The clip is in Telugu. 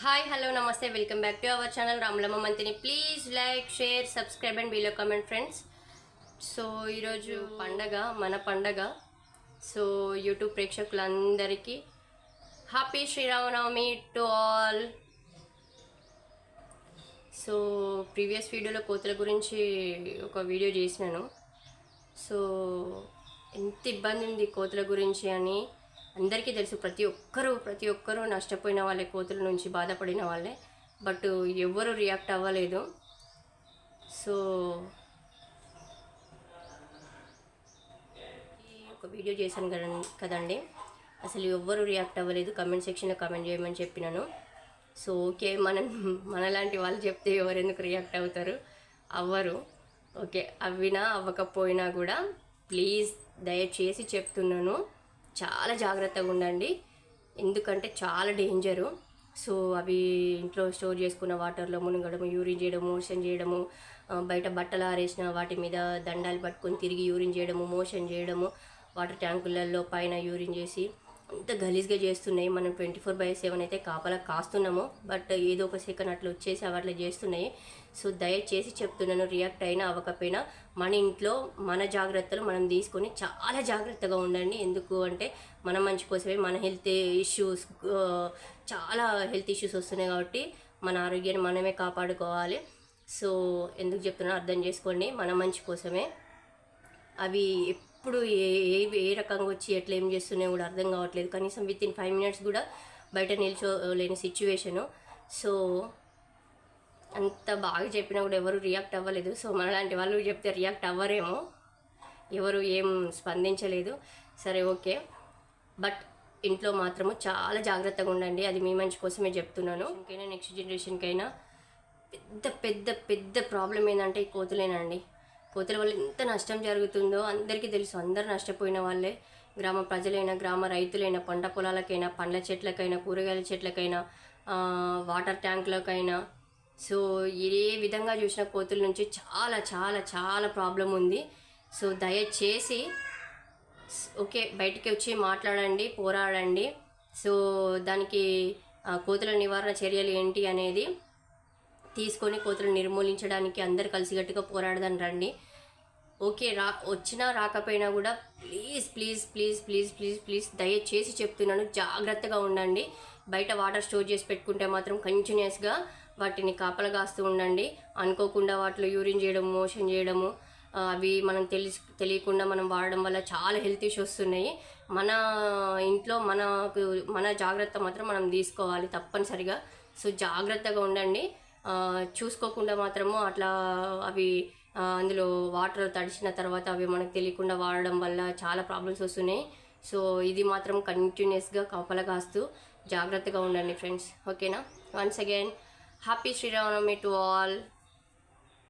హాయ్ హలో నమస్తే welcome back to our channel Ramalamma Manthani please like share subscribe and below comment friends so ఈరోజు పండగ మన పండగ. సో యూట్యూబ్ ప్రేక్షకులందరికీ happy Sriramanavami to all so previous వీడియోలో కోతుల గురించి ఒక వీడియో చేసినాను. సో ఎంత ఇబ్బంది ఉంది కోతుల గురించి అని. అందరికీ తెలుసు ప్రతి ఒక్కరూ ప్రతి ఒక్కరూ నష్టపోయిన వాళ్ళే కోతుల నుంచి బాధపడిన వాళ్ళే. బట్ ఎవ్వరూ రియాక్ట్ అవ్వలేదు. సో ఒక వీడియో చేశాను కదా కదండి. అసలు ఎవ్వరు రియాక్ట్ అవ్వలేదు. కమెంట్ సెక్షన్లో కమెంట్ చేయమని చెప్పినాను. సో ఓకే మనం మనలాంటి వాళ్ళు చెప్తే ఎవరు ఎందుకు రియాక్ట్ అవుతారు? అవ్వరు. ఓకే అవినా అవ్వకపోయినా కూడా ప్లీజ్ దయచేసి చెప్తున్నాను. చాలా జాగ్రత్తగా ఉండండి. ఎందుకంటే చాలా డేంజరు. సో అవి ఇంట్లో స్టోర్ చేసుకున్న వాటర్లో మునగడము యూరిన్ చేయడము మోషన్ చేయడము బయట బట్టలు ఆరేసిన వాటి మీద దండాలు పట్టుకొని తిరిగి యూరిన్ చేయడము మోషన్ చేయడము వాటర్ ట్యాంకులలో పైన యూరిన్ చేసి అంత గలీజ్గా చేస్తున్నాయి. మనం ట్వంటీ ఫోర్ బై సెవెన్ అయితే కాపలా కాస్తున్నాము. బట్ ఏదో ఒక సెకండ్ అట్లా వచ్చేసి అవి అట్లా చేస్తున్నాయి. సో దయచేసి చెప్తున్నాను రియాక్ట్ అయినా అవ్వకపోయినా మన ఇంట్లో మన జాగ్రత్తలు మనం తీసుకొని చాలా జాగ్రత్తగా ఉండండి. ఎందుకు అంటే మన మంచి కోసమే మన హెల్త్ ఇష్యూస్ చాలా హెల్త్ ఇష్యూస్ వస్తున్నాయి కాబట్టి మన ఆరోగ్యాన్ని మనమే కాపాడుకోవాలి. సో ఎందుకు చెప్తున్నా అర్థం చేసుకోండి. మన మంచి కోసమే. అవి ఎప్పుడు ఏ ఏ ఏ రకంగా వచ్చి ఎట్లా ఏం చేస్తున్నాయో కూడా అర్థం కావట్లేదు. కనీసం విత్ ఇన్ ఫైవ్ మినిట్స్ కూడా బయట నిల్చోలేని సిచ్యువేషను సో అంత బాగా చెప్పినా కూడా ఎవరు రియాక్ట్ అవ్వలేదు. సో మనలాంటి వాళ్ళు చెప్తే రియాక్ట్ అవ్వరేమో. ఎవరు ఏం స్పందించలేదు. సరే ఓకే. బట్ ఇంట్లో మాత్రము చాలా జాగ్రత్తగా ఉండండి. అది మీ మంచి కోసమే చెప్తున్నాను. ఇంకైనా నెక్స్ట్ జనరేషన్కైనా పెద్ద పెద్ద పెద్ద ప్రాబ్లం ఏంటంటే ఈ కోతులేనండి. కోతుల వల్ల ఎంత నష్టం జరుగుతుందో అందరికీ తెలుసు. అందరు నష్టపోయిన వాళ్ళే. గ్రామ ప్రజలైనా గ్రామ రైతులైనా పంట పొలాలకైనా పండ్ల చెట్లకైనా కూరగాయల చెట్లకైనా వాటర్ ట్యాంకులకైనా. సో ఏ విధంగా చూసిన కోతుల నుంచి చాలా చాలా చాలా ప్రాబ్లం ఉంది. సో దయచేసి ఓకే బయటికి వచ్చి మాట్లాడండి పోరాడండి. సో దానికి కోతుల నివారణ చర్యలు ఏంటి అనేది తీసుకొని కోతులు నిర్మూలించడానికి అందరు కలిసిగట్టుగా పోరాడదని రండి. ఓకే రా వచ్చినా రాకపోయినా కూడా please please please please please please దయచేసి చెప్తున్నాను జాగ్రత్తగా ఉండండి. బయట వాటర్ స్టోర్ చేసి పెట్టుకుంటే మాత్రం కంటిన్యూస్గా వాటిని కాపలా కాస్తూ ఉండండి. అనుకోకుండా వాటిలో యూరిన్ చేయడం మోషన్ చేయడము అవి మనం తెలిసి తెలియకుండా మనం వాడడం వల్ల చాలా హెల్త్ ఇష్యూస్ వస్తున్నాయి. మన ఇంట్లో మనకు మన జాగ్రత్త మాత్రం మనం తీసుకోవాలి తప్పనిసరిగా. సో జాగ్రత్తగా ఉండండి. చూసుకోకుండా మాత్రము అట్లా అవి అందులో వాటర్ తడిచిన తర్వాత అవి మనకు తెలియకుండా వాడడం వల్ల చాలా ప్రాబ్లమ్స్ వస్తున్నాయి. సో ఇది మాత్రం కంటిన్యూస్గా కపల కాస్తూ జాగ్రత్తగా ఉండండి ఫ్రెండ్స్. ఓకేనా? Once again happy Sriramanavami to all